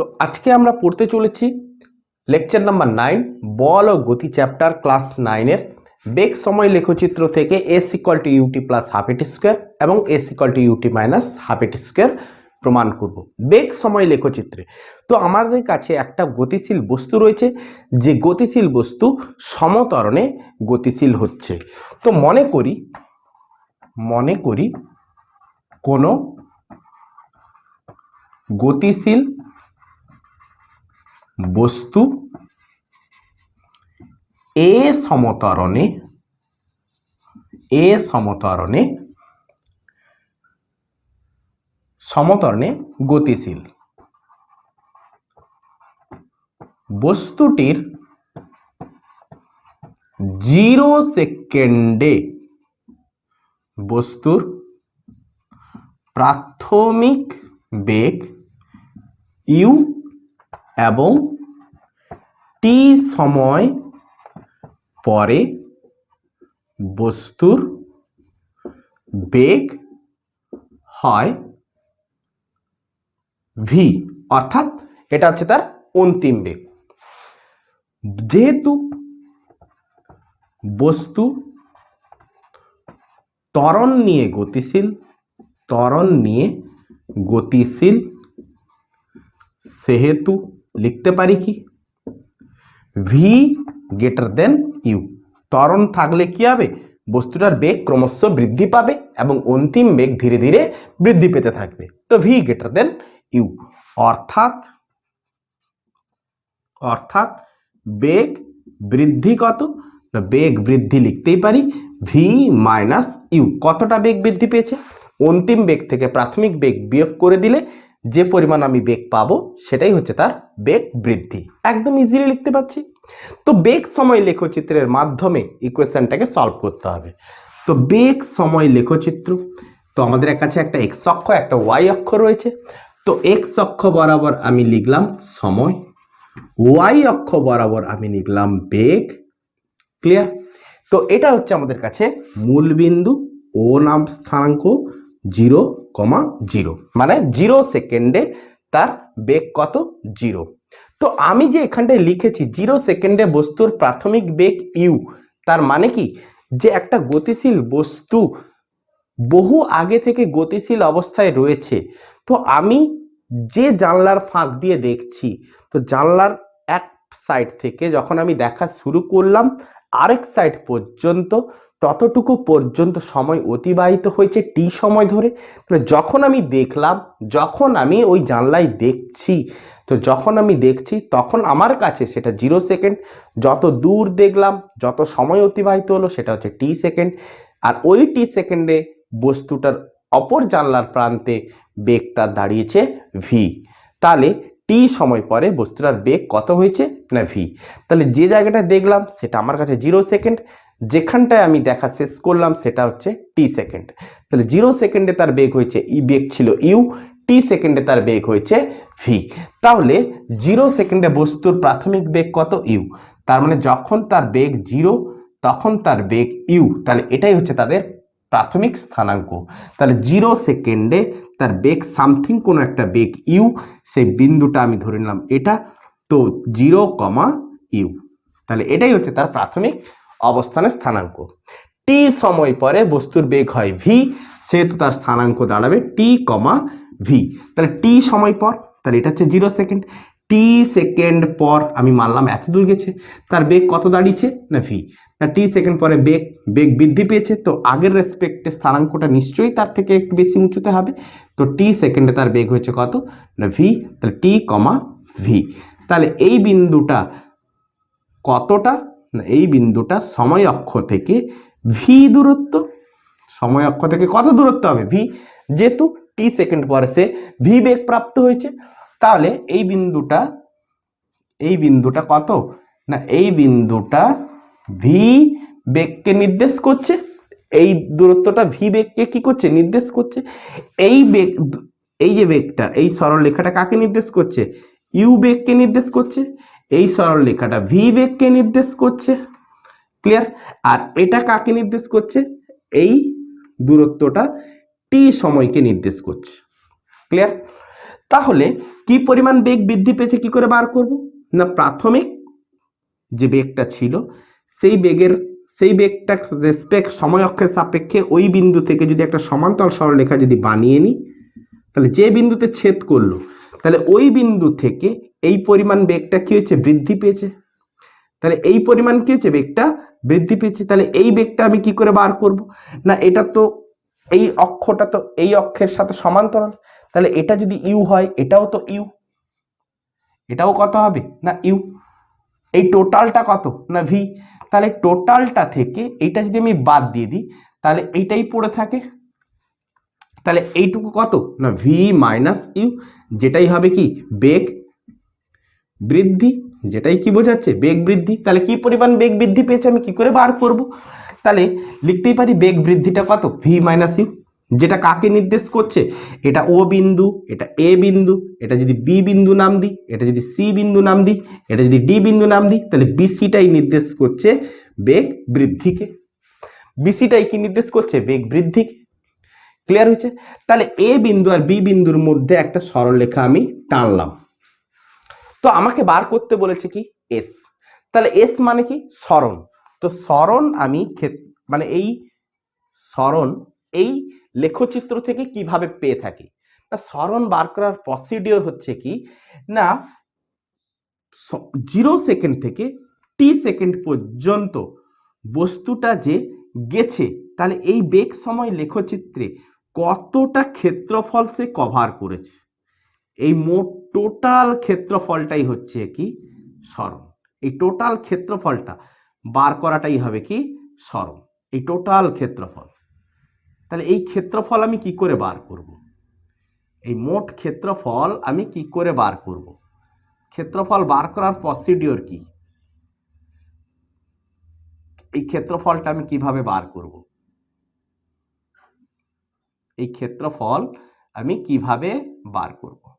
তো আজকে আমরা পড়তে চলেছি লেকচার নাম্বার নাইন বল ও গতি চ্যাপ্টার ক্লাস নাইনের বেগ সময় লেখচিত্র থেকে S equal to u t plus half a t square এবং S equal to u t minus half a t square প্রমাণ করব। বেগ সময় লেখচিত্রে। তো আমাদের কাছে একটা গতিশীল বস্তু রয়েছে, যে গতিশীল বস্তু সমতরণে গতিশীল হচ্ছে। তো মনে করি মনে করি কোনো গতিশীল বস্তু এ সমতরণে এ সমতরণে সমতরণে গতিশীল। বস্তুটির জিরো সেকেন্ডে বস্তুর প্রাথমিক বেগ ইউ এবং টি সময় পরে বস্তুর বেগ হয় ভি অর্থাৎ এটা হচ্ছে তার অন্তিম বেগ। যেহেতু বস্তু ত্বরণ নিয়ে গতিশীল, ত্বরণ নিয়ে গতিশীল, সেহেতু লিখতে পারি কি? ভি গ্রেটার দেন ইউ ত্বরণ থাকলে কি হবে? বস্তুটার বেগ ক্রমশ বৃদ্ধি পাবে এবং অন্তিম বেগ ধীরে ধীরে বৃদ্ধি পেতে থাকবে। তো ভি গ্রেটার দেন ইউ অর্থাৎ অর্থাৎ বেগ বৃদ্ধি কত? বেগ বৃদ্ধি লিখতেই পারি ভি মাইনাস ইউ কতটা বেগ বৃদ্ধি পেয়েছে? অন্তিম বেগ থেকে প্রাথমিক বেগ বিয়োগ করে দিলে যে পরিমাণ আমি বেগ পাবো, সেটাই হচ্ছে তার বেগ বৃদ্ধি। একদম ইজিলি লিখতে পাচ্ছি তো বেগ সময় লেখচিত্রের মাধ্যমে ইকুয়েশনটাকে সলভ করতে হবে। তো বেগ সময় লেখচিত্র, তো আমাদের কাছে একটা এক্স অক্ষ, একটা ওয়াই অক্ষ রয়েছে। তো এক্স অক্ষ বরাবর আমি লিখলাম সময় ওয়াই অক্ষ বরাবর আমি লিখলাম বেগ ক্লিয়ার তো এটা হচ্ছে আমাদের কাছে মূল বিন্দু ও নাম স্থানাঙ্ক জিরো কমা জিরো। মানে জিরো সেকেন্ডে তার বেগ কত? জিরো। তো আমি যে এখানটায় লিখেছি জিরো সেকেন্ডে বস্তুর প্রাথমিক বেগ ইউ, তার মানে কি? যে একটা গতিশীল বস্তু বহু আগে থেকে গতিশীল অবস্থায় রয়েছে। তো আমি যে জানলার ফাঁক দিয়ে দেখছি, তো জানলার এক সাইড থেকে যখন আমি দেখা শুরু করলাম, আরেক সাইড পর্যন্ত ততটুকু পর্যন্ত সময় অতিবাহিত হয়েছে টি সময় ধরে। যখন আমি দেখলাম, যখন আমি ওই জানলায় দেখছি, তো যখন আমি দেখছি, তখন আমার কাছে সেটা জিরো সেকেন্ড যত দূর দেখলাম, যত সময় অতিবাহিত হলো, সেটা হচ্ছে টি সেকেন্ড আর ওই টি সেকেন্ডে বস্তুটার অপর জানলার প্রান্তে বেগ তার দাঁড়িয়েছে ভি তাহলে টি সময় পরে বস্তুটার বেগ কত হয়েছে? না ভি তাহলে যে জায়গাটা দেখলাম, সেটা আমার কাছে জিরো সেকেন্ড যেখানটায় আমি দেখা শেষ করলাম সেটা হচ্ছে টি সেকেন্ড তাহলে জিরো সেকেন্ডে তার বেগ হয়েছে ই বেগ ছিল ইউ টি সেকেন্ডে তার বেগ হয়েছে ভি তাহলে জিরো সেকেন্ডে বস্তুর প্রাথমিক বেগ কত ইউ তার মানে যখন তার বেগ জিরো তখন তার বেগ ইউ তাহলে এটাই হচ্ছে তাদের প্রাথমিক স্থানাঙ্ক। তাহলে জিরো সেকেন্ডে তার বেগ সামথিং কোনো একটা বেগ ইউ সেই বিন্দুটা আমি ধরে নিলাম এটা, তো জিরো কমা ইউ তাহলে এটাই হচ্ছে তার প্রাথমিক অবস্থানের স্থানাঙ্ক। টি সময় পরে বস্তুর বেগ হয় ভি সেহেতু তার স্থানাঙ্ক দাঁড়াবে টি কমা ভি তাহলে টি সময় পর, তাহলে এটা হচ্ছে জিরো সেকেন্ড টি সেকেন্ড পর আমি মানলাম এত দূর গেছে, তার বেগ কত দাঁড়িয়েছে? না ভি না টি সেকেন্ড পরে বেগ বেগ বৃদ্ধি পেয়েছে, তো আগের রেসপেক্টে স্থানাঙ্কটা নিশ্চয়ই তার থেকে একটু বেশি উঁচুতে হবে। তো টি সেকেন্ডে তার বেগ হয়েছে কত? না ভি তাহলে টি কমা ভি তাহলে এই বিন্দুটা কতটা? এই বিন্দুটা সময় অক্ষ থেকে ভি দূরত্ব। সময় অক্ষ থেকে কত দূরত্ব হবে? ভি যেহেতু টি সেকেন্ড পরে সে ভি বেগ প্রাপ্ত হয়েছে, তাহলে এই বিন্দুটা এই বিন্দুটা কত? না, এই বিন্দুটা ভি বেগকে নির্দেশ করছে। এই দূরত্বটা ভি বেগকে কি করছে? নির্দেশ করছে। এই বেগ, এই যে বেগটা, এই সরল রেখাটা কাকে নির্দেশ করছে? ইউ বেগকে নির্দেশ করছে। এই সরল রেখাটা ভি বেগকে নির্দেশ করছে। ক্লিয়ার আর এটা কাকে নির্দেশ করছে? এই দূরত্বটা টি সময়কে নির্দেশ করছে। ক্লিয়ার তাহলে কি পরিমাণ বেগ বৃদ্ধি পেয়েছে কি করে বার করব? না প্রাথমিক যে বেগটা ছিল, সেই বেগের, সেই বেগটা রেসপেক্ট সময় অক্ষের সাপেক্ষে ওই বিন্দু থেকে যদি একটা সমান্তরাল সরলরেখা যদি বানিয়ে নিই, তাহলে যে বিন্দুতে ছেদ করল, তাহলে ওই বিন্দু থেকে এই পরিমাণ বেগটা কি হয়েছে? বৃদ্ধি পেয়েছে। তাহলে এই পরিমাণ কি হয়েছে? বেগটা বৃদ্ধি পেয়েছে। তাহলে এই বেগটা আমি কি করে বার করব? না, এটা তো এই অক্ষটা তো এই অক্ষের সাথে সমান্তরাল। তাহলে এটা যদি ইউ হয়, এটাও তো ইউ। এটাও কত হবে? না, ইউ। এই টোটালটা কত? না, ভি। তাহলে টোটালটা থেকে এইটা যদি আমি বাদ দিয়ে দিই, তাহলে এইটাই পড়ে থাকে। তাহলে এইটুকু কত? না, ভি মাইনাস ইউ। যেটাই হবে কি? বেগ বৃদ্ধি, যেটাই কি বোঝাচ্ছে, বেগ বৃদ্ধি। তাহলে কি পরিমাণ বেগ বৃদ্ধি পেয়েছে? আমি কি করে বার করব? তাহলে লিখতেই পারি বেগ বৃদ্ধিটা কত? ভি মাইনাস ইউ যেটা কাকে নির্দেশ করছে? এটা ও বিন্দু, এটা এ বিন্দু, এটা যদি বি বিন্দু নাম দিই, এটা যদি সি বিন্দু নাম দিই, এটা যদি ডি বিন্দু নাম দিই, তাহলে বিসিটাই নির্দেশ করছে বেগ বৃদ্ধিকে। বিসিটাই কি নির্দেশ করছে? বেগ বৃদ্ধিকে। ক্লিয়ার হয়েছে? তাহলে এ বিন্দু আর বি বিন্দুর মধ্যে একটা সরলরেখা আমি টানলাম। তো আমাকে বার করতে বলেছে কি? এস তাহলে এস মানে কি? সরণ তো সরণ আমি মানে এই সরণ এই লেখচিত্র থেকে কীভাবে পেয়ে থাকি? না সরণ বার করার প্রসিডিওর হচ্ছে কি? না জিরো সেকেন্ড থেকে টি সেকেন্ড পর্যন্ত বস্তুটা যে গেছে, তাহলে এই বেগ সময় লেখচিত্রে কতটা ক্ষেত্রফল সে কভার করেছে? এই মোট টোটাল ক্ষেত্রফলটাই হচ্ছে কি? সরণ। এই টোটাল ক্ষেত্রফলটা বার করাটাই হবে কি? সরণ। এই টোটাল ক্ষেত্রফল। তাহলে এই ক্ষেত্রফল আমি কি করে বার করব? এই মোট ক্ষেত্রফল আমি কি করে বার করব? ক্ষেত্রফল বার করার প্রসিডিওর কি? এই ক্ষেত্রফলটা আমি কীভাবে বার করব? এই ক্ষেত্রফল আমি কীভাবে বার করব?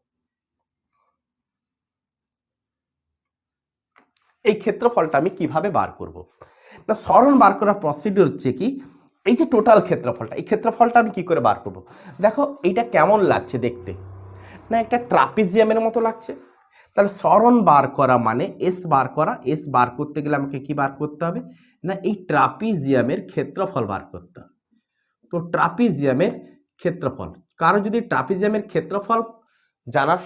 এই ক্ষেত্রফলটা আমি কীভাবে বার করব? না সরণ বার করার প্রসিডিওর হচ্ছে কি, এই যে টোটাল ক্ষেত্রফলটা, এই ক্ষেত্রফলটা আমি কি করে বার করব? দেখো, এইটা কেমন লাগছে দেখতে? না, একটা ট্রাপিজিয়ামের মতো লাগছে। তাহলে সরণ বার করা মানে এস বার করা এস বার করতে গেলে আমাকে কি বার করতে হবে? না, এই ট্রাপিজিয়ামের ক্ষেত্রফল বার করতে হবে। তো ট্রাপিজিয়ামের ক্ষেত্রফল, কারও যদি ট্রাপিজিয়ামের ক্ষেত্রফল জানার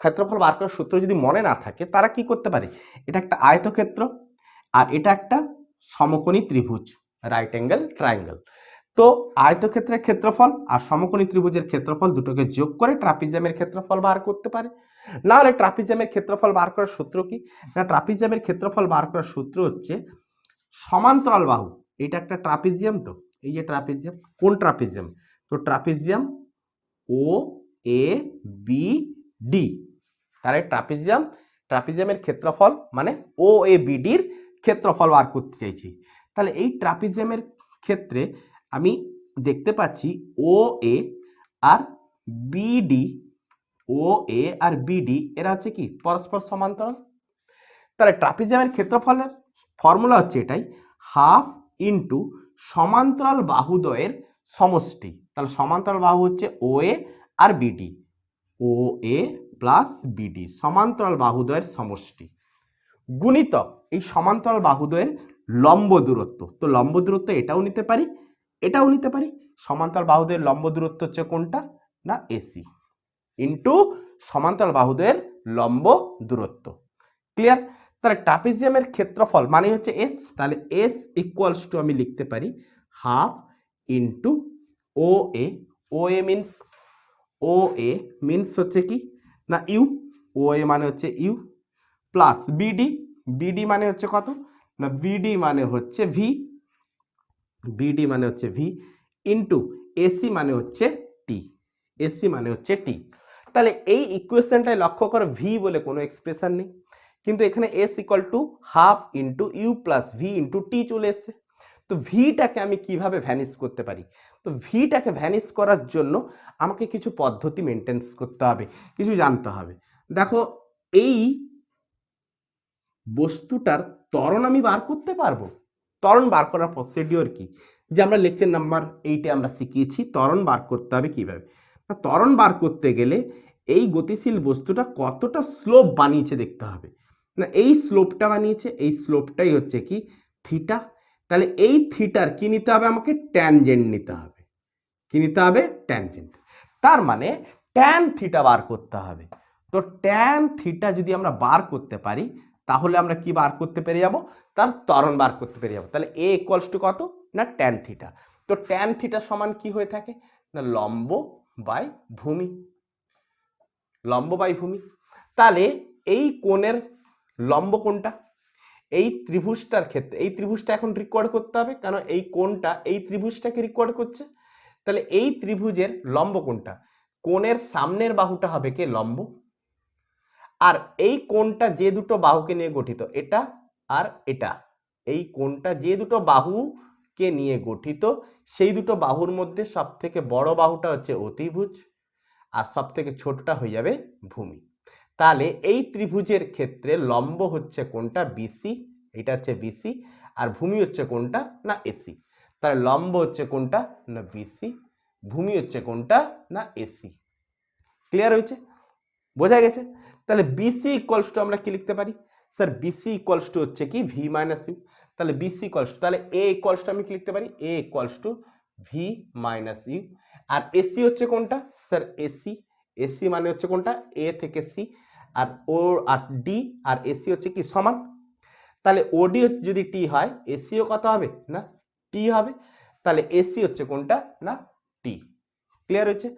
ক্ষেত্রফল বার করার সূত্র যদি মনে না থাকে, তারা কি করতে পারে? এটা একটা আয়তক্ষেত্র আর এটা একটা সমকোণী ত্রিভুজ রাইট অ্যাঙ্গেল ট্রায়াঙ্গেল তো আয়তক্ষেত্রের ক্ষেত্রফল আর সমকোণী ত্রিভুজের ক্ষেত্রফল দুটোকে যোগ করে ট্রাপিজিয়ামের ক্ষেত্রফল বার করতে পারে। না হলে ট্রাপিজিয়ামের ক্ষেত্রফল বার করার সূত্র কি? না, ট্রাপিজিয়ামের ক্ষেত্রফল বার করার সূত্র হচ্ছে সমান্তরাল বাহু। এটা একটা ট্রাপিজিয়াম তো। এই যে ট্রাপিজিয়াম, কোন ট্রাপিজিয়াম? তো trapezium O A B D তাহলে ট্রাপিজিয়াম, ট্রাপিজিয়ামের ক্ষেত্রফল মানে ও এ বিডির ক্ষেত্রফল বার করতে চাইছি। তাহলে এই ট্রাপিজিয়ামের ক্ষেত্রে আমি দেখতে পাচ্ছি ও এ আর বিডি ও এ আর বিডি এরা হচ্ছে কি? পরস্পর সমান্তরাল। তাহলে ট্রাপিজিয়ামের ক্ষেত্রফলের ফর্মুলা হচ্ছে এটাই। হাফ ইন্টু সমান্তরাল বাহুদ্বয়ের সমষ্টি। তাহলে সমান্তরাল বাহু হচ্ছে O A R BD. O, A plus BD, সমান্তরাল বাহুদ্বয়ের সমষ্টি। গুণিতক এই সমান্তরাল বাহুদ্বয়ের লম্ব দূরত্ব। তো লম্ব দূরত্ব এটাও নিতে পারি, এটাও নিতে পারি। সমান্তরাল বাহুদ্বয়ের লম্ব দূরত্ব হচ্ছে কোনটা? না এসি ইন্টু সমান্তরাল বাহুদ্বয়ের লম্ব দূরত্ব। ক্লিয়ার? তাহলে ট্রাপিজিয়ামের ক্ষেত্রফল মানে হচ্ছে এস। তাহলে এস ইকুয়ালস টু আমি লিখতে পারি, half into O A. O A means O A means হচ্ছে কি? না ইউ ও এ মানে হচ্ছে ইউ প্লাস বিডি বিডি মানে হচ্ছে কত? না বিডি মানে হচ্ছে ভি বিডি মানে হচ্ছে ভি ইন্টু এসি মানে হচ্ছে টি এসি মানে হচ্ছে টি তাহলে এই ইকুয়েশনটায় লক্ষ্য করো ভি বলে কোনো এক্সপ্রেশন নেই। কিন্তু এখানে S equal to half into u plus v into t চলে এসছে। তো ভিটাকে আমি কীভাবে ভ্যানিশ করতে পারি? তো ভিটাকে ভ্যানিশ করার জন্য আমাকে কিছু পদ্ধতি মেনটেন্স করতে হবে, কিছু জানতে হবে। দেখো, এই বস্তুটার ত্বরণ আমি বার করতে পারব? ত্বরণ বার করার প্রসিডিওর কি? যে আমরা লেকচার নাম্বার এইটে আমরা শিখিয়েছি, ত্বরণ বার করতে হবে কীভাবে? না ত্বরণ বার করতে গেলে এই গতিশীল বস্তুটা কতটা স্লোপ বানিয়েছে দেখতে হবে। না, এই স্লোপটা বানিয়েছে, এই স্লোপটাই হচ্ছে কি? থিটা তাহলে এই থিটার কি নিতে হবে? আমাকে ট্যানজেন্ট নিতে হবে। কি নিতে হবে? ট্যানজেন্ট তার মানে ট্যান থিটা বার করতে হবে। তো ট্যান থিটা যদি আমরা বার করতে পারি, তাহলে আমরা কি বার করতে পেরে যাব? তার ত্বরণ বার করতে পেরে যাব। তাহলে এ ইকুয়ালস টু কত? না ট্যান থিটা তো ট্যান থিটা সমান কি হয়ে থাকে? না লম্ব বাই ভূমি। লম্ব বাই ভূমি। তাহলে এই কোণের লম্ব কোণটা, এই ত্রিভুজটার ক্ষেত্রে, এই ত্রিভুজটা এখন রিকোয়ার্ড করতে হবে, কারণ এই কোণটা, এই ত্রিভুজটাকে রিকোয়ার্ড করছে। তাহলে এই ত্রিভুজের লম্ব কোনটা কোণের সামনের বাহুটা হবে কে? লম্ব। আর এই কোণটা যে দুটো বাহুকে নিয়ে গঠিত, এটা আর এটা, এই কোণটা যে দুটো বাহুকে নিয়ে গঠিত, সেই দুটো বাহুর মধ্যে সব থেকে বড় বাহুটা হচ্ছে অতিভুজ, আর সব থেকে ছোটটা হয়ে যাবে ভূমি। তাহলে এই ত্রিভুজের ক্ষেত্রে লম্ব হচ্ছে কোনটা বিসি এটা হচ্ছে বিসি আর ভূমি হচ্ছে কোনটা না এসি তাহলে লম্ব হচ্ছে কোনটা? না বিসি ভূমি হচ্ছে কোনটা? না এসি ক্লিয়ার হয়েছে? বোঝা গেছে? তাহলে বিসি ইকুয়ালস টু আমরা কি লিখতে পারি? স্যার বিসি ইকুয়ালস টু হচ্ছে কি? ভি মাইনাস ইউ তাহলে বিসি ইকুয়ালস টু তাহলে এ ইকুয়ালস টু আমি কি লিখতে পারি? A equals to v minus u R AC হচ্ছে কোনটা? স্যার এসি এসি মানে হচ্ছে কোনটা? এ থেকে সি আর ও আর ডি আর এসি হচ্ছে কি? সমান। তাহলে ওডি যদি টি হয় এসিও কত হবে? না টি হবে, তাহলে এসি হচ্ছে কোনটা? না টি ক্লিয়ার হয়েছে?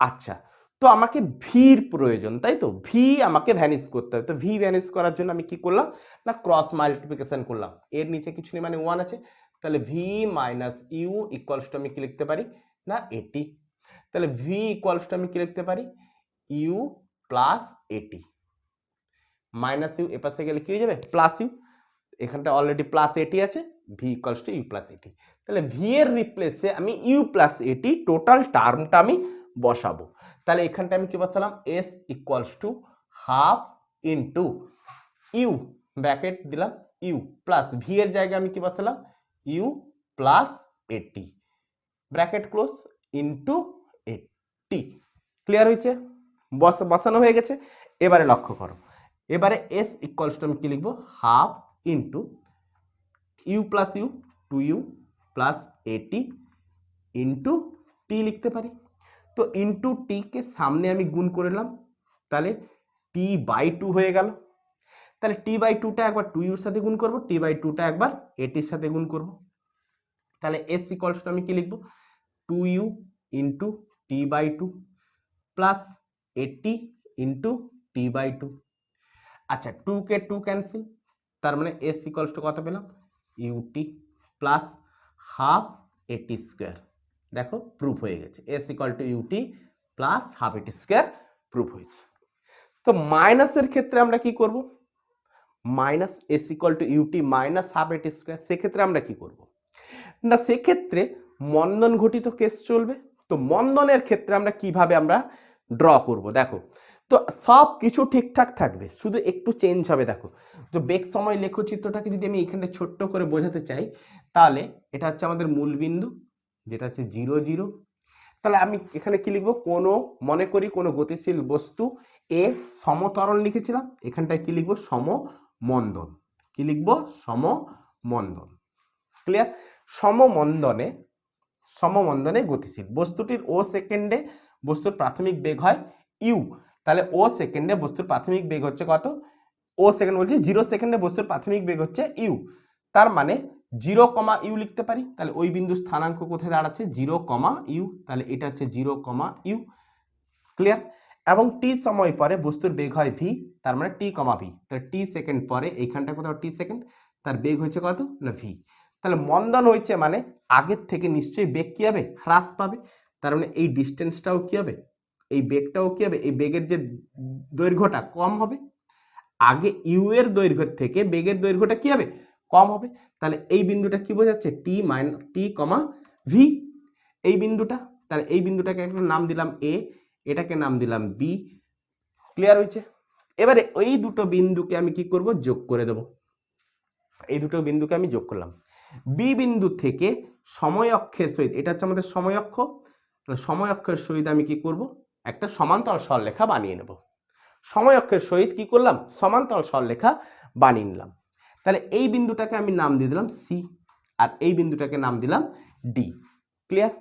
আচ্ছা তো আমাকে ভির প্রয়োজন, তাই তো? ভি আমাকে ভ্যানিশ করতে হবে, তো ভি ভ্যানিশ করার জন্য আমি কি করলাম? না ক্রস মাল্টিপ্লিকেশন করলাম। এর নিচে কিছু নেই মানে ওয়ান আছে। তাহলে v minus u equals to আমি কি লিখতে পারি? না এটি তাহলে ভি ইকুয়ালস টু আমি কি লিখতে পারি? U plus at minus u এপাশে গেলে কি হয়ে যাবে? প্লাস ইউ এখানটা অলরেডি প্লাস এটি আছে। V equals to u plus at তাহলে ভি এর রিপ্লেসে আমি ইউ প্লাস এটি টোটাল টার্মটা আমি বসাবো। তাহলে এখানটা আমি কি বসালাম? S equals to half into u bracket দিলাম ইউ প্লাস ভি এর জায়গায় আমি কি বসালাম? U plus a t bracket close into a t clear হয়েছে? বস, বসানো হয়ে গেছে? এবারে লক্ষ্য করো। এবারে এস ইকুয়ালস টু আমি কি লিখব? Half into u plus u two u plus a t into t লিখতে পারি। তো ইন্টু টিকে সামনে আমি গুণ করে নিলাম, তাহলে টি বাই টু হয়ে গেল। তাহলে টি বাই টুটা একবার টু ইউর সাথে গুণ করব টি বাই টুটা একবার এটির সাথে গুণ করব। তাহলে এস ইকলস আমি কি লিখব? Two u into t by two plus a t into t by two আচ্ছা টু কে টু ক্যান্সেল তার মানে এস ইকলস টু কত পেলাম? U t plus half a t square দেখো প্রুফ হয়ে গেছে। S equal to u t plus half a t square proof হয়েছে। তো মাইনাসের ক্ষেত্রে আমরা কি করব? Minus S equal to u t minus half a t square সেক্ষেত্রে আমরা কি করব? না, সেক্ষেত্রে মন্দন ঘটিত কেস চলবে। তো মন্দনের ক্ষেত্রে আমরা কীভাবে আমরা ড্র করব? দেখো তো সব কিছু ঠিকঠাক থাকবে, শুধু একটু চেঞ্জ হবে দেখো। তো বেগ সময় লেখচিত্রটাকে যদি আমি এখানে ছোট্ট করে বোঝাতে চাই, তাহলে এটা হচ্ছে আমাদের মূল বিন্দু, যেটা হচ্ছে জিরো জিরো তাহলে আমি এখানে কি লিখব? কোনো, মনে করি কোনো গতিশীল বস্তু এ সমতরণ লিখেছিলাম, এখানটায় কি লিখব? সমমন্দন। কি লিখব? সমমন্দন। ক্লিয়ার সমমন্দনে সমমন্দনে গতিশীল। বস্তুটির ও সেকেন্ডে বস্তুর প্রাথমিক বেগ হয় ইউ তাহলে ও সেকেন্ডে বস্তুর প্রাথমিক বেগ হচ্ছে কত? ও সেকেন্ড বলছি জিরো সেকেন্ডে বস্তুর প্রাথমিক বেগ হচ্ছে ইউ তার মানে জিরো কমা ইউ লিখতে পারি? তাহলে ওই বিন্দু স্থানাঙ্ক কোথায় দাঁড়াচ্ছে? জিরো কমা ইউ তাহলে এটা হচ্ছে জিরো কমা ইউ ক্লিয়ার এবং টি সময় পরে বস্তুর বেগ হয় ভি তার মানে টি কমা ভি তাহলে টি সেকেন্ড পরে এইখানটা কোথাও টি সেকেন্ড তার বেগ হয়েছে কত? না ভি তাহলে মন্দন হয়েছে মানে আগের থেকে নিশ্চয়ই বেগ কী হবে? হ্রাস পাবে। তার মানে এই ডিস্টেন্সটাও কী হবে? এই বেগটাও কী হবে? এই বেগের যে দৈর্ঘ্যটা কম হবে। আগে ইউ এর দৈর্ঘ্য থেকে বেগের দৈর্ঘ্যটা কী হবে? কম হবে। তাহলে এই বিন্দুটা কি বোঝাচ্ছে? টি মাইন টি কমা ভি এই বিন্দুটা, তাহলে এই বিন্দুটাকে একটা নাম দিলাম এ এটাকে নাম দিলাম বি ক্লিয়ার হয়েছে? এবারে ওই দুটো বিন্দুকে আমি কি করব? যোগ করে দেব। এই দুটো বিন্দুকে আমি যোগ করলাম। বি বিন্দু থেকে সময় অক্ষের সহিত, এটা হচ্ছে আমাদের সময় অক্ষ। তাহলে সময় অক্ষের সহিত আমি কি করব? একটা সমান্তরাল সরলরেখা বানিয়ে নেব। সময় অক্ষের সহিত কি করলাম? সমান্তরাল সরলরেখা বানিয়ে নিলাম। তাহলে এই বিন্দুটাকে আমি নাম দিয়ে দিলাম সি আর এই বিন্দুটাকে নাম দিলাম ডি ক্লিয়ার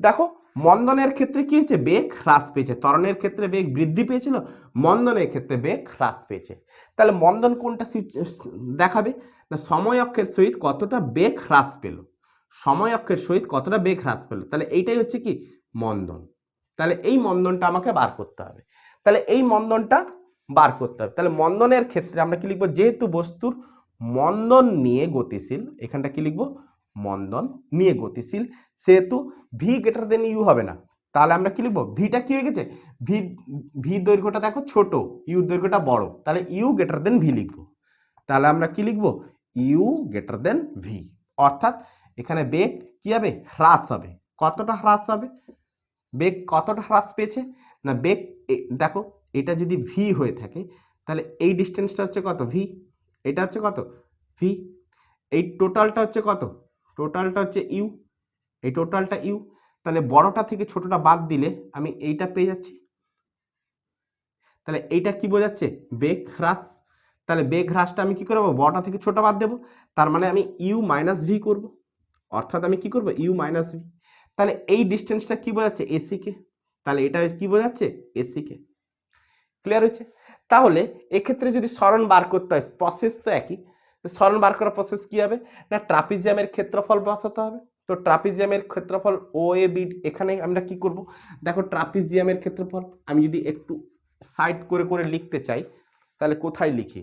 দেখো, মন্দনের ক্ষেত্রে কি হয়েছে? বেগ হ্রাস পেয়েছে। ত্বরণের ক্ষেত্রে বেগ বৃদ্ধি পেয়েছিল, মন্দনের ক্ষেত্রে বেগ হ্রাস পেয়েছে। তাহলে মন্দন কোনটা দেখাবে? না, সময় অক্ষের সহিত কতটা বেগ হ্রাস পেল? সময় অক্ষের সহিত কতটা বেগ হ্রাস পেল? তাহলে এইটাই হচ্ছে কি? মন্দন। তাহলে এই মন্দনটা আমাকে বার করতে হবে। তাহলে এই মন্দনটা বার করতে হবে। তাহলে মন্দনের ক্ষেত্রে আমরা কি লিখব? যেহেতু বস্তুর মন্দন নিয়ে গতিশীল, এখানটা কি লিখব? মন্দন নিয়ে গতিশীল। সেহেতু ভি গ্রেটার দেন ইউ হবে না। তাহলে আমরা কি লিখব? ভিটা কি হয়ে গেছে? ভি ভি দৈর্ঘ্যটা দেখো ছোট ইউ দৈর্ঘ্যটা বড়। তাহলে ইউ গ্রেটার দেন ভি লিখব। তাহলে আমরা কি লিখব? ইউ গ্রেটার দেন ভি অর্থাৎ এখানে বেগ কি হবে? হ্রাস হবে। কতটা হ্রাস হবে? বেগ কতটা হ্রাস পেয়েছে? না, বেগ দেখো, এটা যদি ভি হয়ে থাকে, তাহলে এই ডিস্টেন্সটা হচ্ছে কত? ভি এটা হচ্ছে কত? ভি এই টোটালটা হচ্ছে কত? টোটালটা হচ্ছে ইউ এই টোটালটা ইউ তাহলে বড়টা থেকে ছোটটা বাদ দিলে আমি এইটা পেয়ে যাচ্ছি। তাহলে এইটা কি বোঝাচ্ছে? বেগ হ্রাস। তাহলে বেগ হ্রাসটা আমি কি করব? বড়টা থেকে ছোট বাদ দেবো। তার মানে আমি ইউ মাইনাস ভি করব। অর্থাৎ আমি কি করব? ইউ মাইনাস ভি তাহলে এই ডিস্টেন্সটা কি বোঝাচ্ছে? এসিকে তাহলে এটা কি বোঝাচ্ছে? এসিকে ক্লিয়ার হচ্ছে তাহলে এক্ষেত্রে যদি স্মরণ বার করতে হয় প্রসেস তো একই। স্মরণ বার করার প্রসেস কি হবে? না ট্রাপিজিয়ামের ক্ষেত্রফল বসাতে হবে? তো ট্রাপিজিয়ামের ক্ষেত্রফল ও এ বি এখানে আমরা কি করব? দেখো ট্রাপিজিয়ামের ক্ষেত্রফল, আমি যদি একটু সাইড করে করে লিখতে চাই, তাহলে কোথায় লিখি?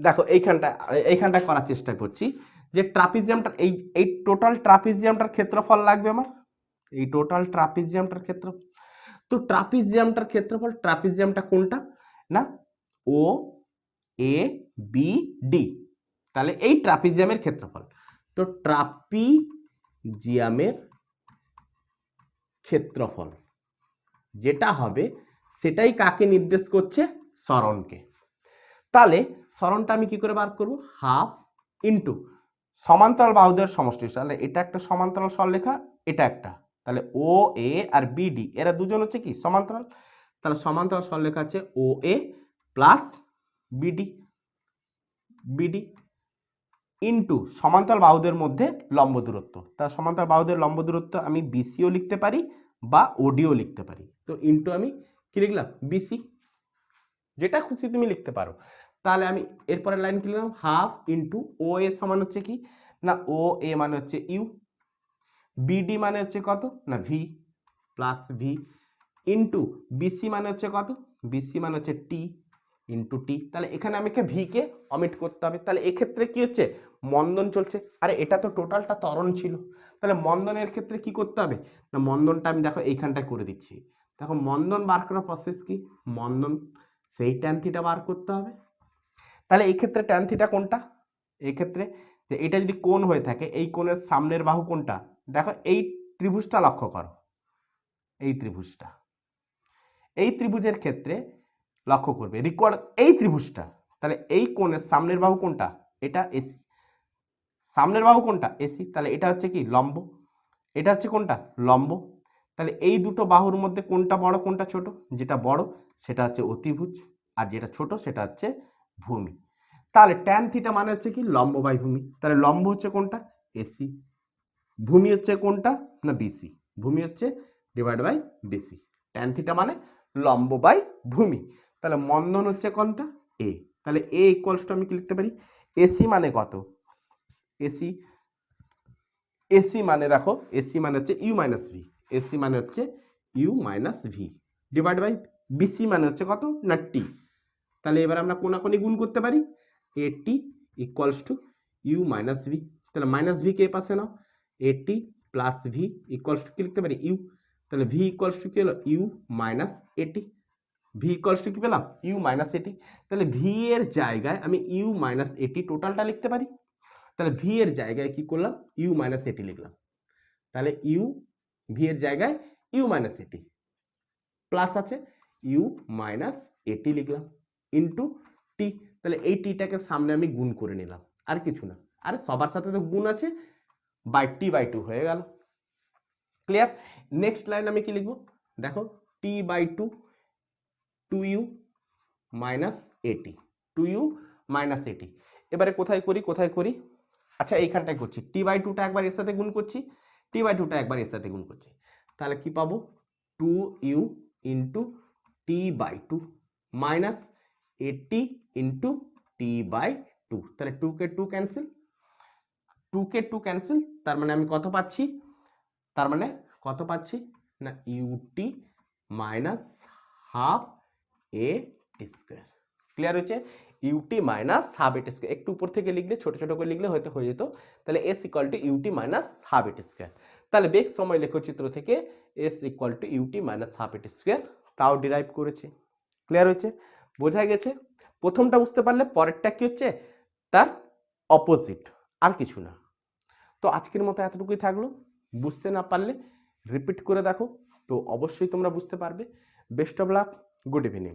দেখো এইখানটা এইখানটা করার চেষ্টা করছি। যে ট্রাপিজিয়ামটার, এই এই টোটাল ট্রাপিজিয়ামটার ক্ষেত্রফল লাগবে আমার? এই টোটাল ট্রাপিজিয়ামটার ক্ষেত্রফল তো ট্রাপিজিয়ামটার ক্ষেত্রফল, ট্রাপিজিয়ামটা কোনটা? না, ও, এ, বি, ডি। তাহলে এই ট্রাপিজিয়ামের ক্ষেত্রফল। তো ট্রাপিজিয়ামের ক্ষেত্রফল যেটা হবে, সেটাই কাকে নির্দেশ করছে? সরণকে। তাহলে সরণটা আমি কি করে বার করব? হাফ ইন্টু সমান্তরাল বাহুদের সমষ্টি তাহলে এটা একটা সমান্তরাল সরলরেখা, এটা একটা। তাহলে ও এ আর বিডি এরা দুজন হচ্ছে কি? সমান্তরাল। তাহলে সমান্তরাল সরলরেখা আছে O A plus BD BD into সমান্তরাল বাহুদের মধ্যে লম্ব দূরত্ব। তা সমান্তরাল বাহুদের লম্ব দূরত্ব আমি বিসিও লিখতে পারি বা ওডিও লিখতে পারি। তো ইন্টু আমি কি লিখলাম? বিসি যেটা খুশি তুমি লিখতে পারো। তাহলে আমি এরপরের লাইন কি লিখলাম? হাফ ইন্টু ও এ সমান হচ্ছে কি? না ও এ মানে হচ্ছে ইউ বিডি মানে হচ্ছে কত? না v plus v into BC মানে হচ্ছে কত? বিসি মানে হচ্ছে টি ইন্টু টি তাহলে এখানে আমাকে ভিকে অমিট করতে হবে। তাহলে এক্ষেত্রে কি হচ্ছে? মন্দন চলছে। আরে, এটা তো টোটালটা ত্বরণ ছিল। তাহলে মন্দনের ক্ষেত্রে কি করতে হবে? না, মন্দনটা আমি দেখো এইখানটায় করে দিচ্ছি। দেখো, মন্দন বার করার প্রসেস কি? মন্দন, সেই ট্যান থিটা বার করতে হবে। তাহলে এই ক্ষেত্রে ট্যান থিটা কোনটা? এই ক্ষেত্রে যে এটা যদি কোণ হয়ে থাকে, এই কোণের সামনের বাহু কোনটা? দেখো এই ত্রিভুজটা লক্ষ্য করো। এই ত্রিভুজটা। এই ত্রিভুজের ক্ষেত্রে লক্ষ্য করবে রিকোয়ার্ড এই ত্রিভুজটা, তাহলে এই কোণের সামনের বাহু কোনটা? এটা এসি সামনের বাহু কোনটা? এসি তাহলে এটা হচ্ছে কি? লম্ব। এটা হচ্ছে কোনটা? লম্ব। তাহলে এই দুটো বাহুর মধ্যে কোনটা বড়, কোনটা ছোট? যেটা বড়, সেটা হচ্ছে অতিভুজ, আর যেটা ছোট, সেটা হচ্ছে ভূমি। তাহলে ট্যান থিটা মানে হচ্ছে কি লম্ব বাই ভূমি। তাহলে লম্ব হচ্ছে কোনটা? এসি ভূমি হচ্ছে কোনটা? না বিসি ভূমি হচ্ছে divide by BC tan theta মানে লম্ব বাই ভূমি। তাহলে মন্দন হচ্ছে কোনটা? এ তাহলে এ ইকুয়ালস টু আমি কি লিখতে পারি? এসি মানে কত? এসি এসি মানে দেখো এসি মানে হচ্ছে ইউ মাইনাস ভি এসি মানে হচ্ছে u minus v divide by BC মানে হচ্ছে কত? না টি তাহলে এবার আমরা কোনাকুনি গুণ করতে পারি। A t equals to u minus v তাহলে মাইনাস ভি কে পাশে নাও। A t plus v equals to কি লিখতে পারি? ইউ তাহলে ভি ইকুয়ালস টু কি হলো? U minus a t v equals to কি পেলাম? ইউ মাইনাস এটি তাহলে ভি এর জায়গায় আমি ইউ মাইনাস এটি টোটালটা লিখতে পারি। তাহলে ভি এর জায়গায় কি করলাম? ইউ মাইনাস এটি লিখলাম। তাহলে ইউ ভি এর জায়গায় u minus a t plus আছে। ইউ মাইনাস এটি লিখলাম। ইন্টু টি তাহলে এই টিটাকে সামনে আমি গুণ করে নিলাম। আর কিছু না। আর সবার সাথে তো গুণ আছে। বাই টি বাই টু হয়ে গেল। ক্লিয়ার? নেক্সট লাইন আমি কি লিখব? দেখো, t by two two u minus a t two. U minus a t এবারে কোথায় করি কোথায় করি? আচ্ছা এইখানটায় করছি। টি বাই টুটা একবার এর সাথে গুণ করছি। টি বাই টুটা একবার এর সাথে গুণ করছি। তাহলে কি পাবো? Two u into t by two minus a t into t by two তাহলে টু কে টু ক্যান্সেল টু কে টু ক্যান্সেল তার মানে আমি কত পাচ্ছি? তার মানে কত পাচ্ছি? না u t minus half a t square clear হয়েছে? U t minus half a t square একটু উপর থেকে লিখলে, ছোট ছোট করে লিখলে হয়তো হয়ে যেত। তাহলে S equal to u t minus half a t square তাহলে বেগ সময় লেখচিত্র থেকে। S equal to u t minus half a t square তাও ডিরাইভ করেছে। ক্লিয়ার হয়েছে? বোঝা গেছে। প্রথমটা বুঝতে পারলে পরেরটা কি হচ্ছে? তার অপোজিট আর কিছু না। তো আজকের মতো এতটুকুই থাকল। বুঝতে না পারলে রিপিট করে দেখো। তো অবশ্যই তোমরা বুঝতে পারবে। Best of luck good evening